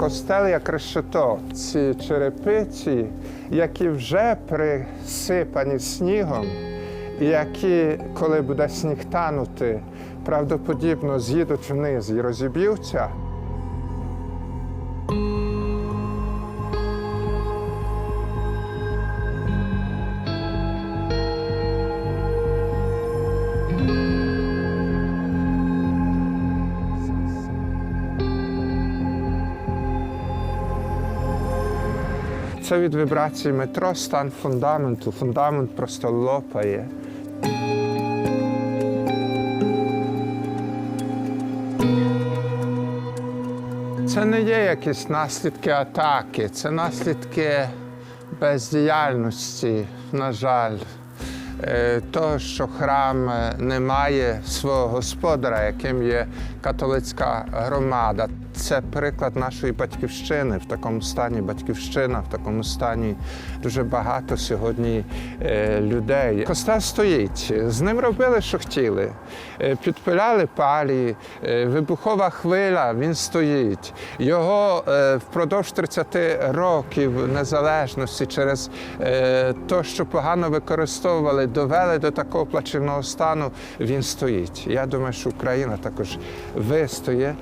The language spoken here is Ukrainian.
Костел як. Ці черепиці, які вже присипані снігом, і які, коли буде сніг танути, правдоподібно з'їдуть вниз і розіб'ються. Це від вібрації метро стан фундаменту. Фундамент просто лопає. Це не є якісь наслідки атаки, це наслідки бездіяльності, на жаль, Е, того, що храм е, не має свого господаря, яким є католицька громада. Це приклад нашої батьківщини. В такому стані батьківщина, в такому стані дуже багато сьогодні е, людей. Костел стоїть, з ним робили, що хотіли. Підпиляли палі, вибухова хвиля, він стоїть. Його впродовж 30 років незалежності через те, що погано використовували, довели до такого плачевного стану, він стоїть. Я думаю, що Україна також вистоє.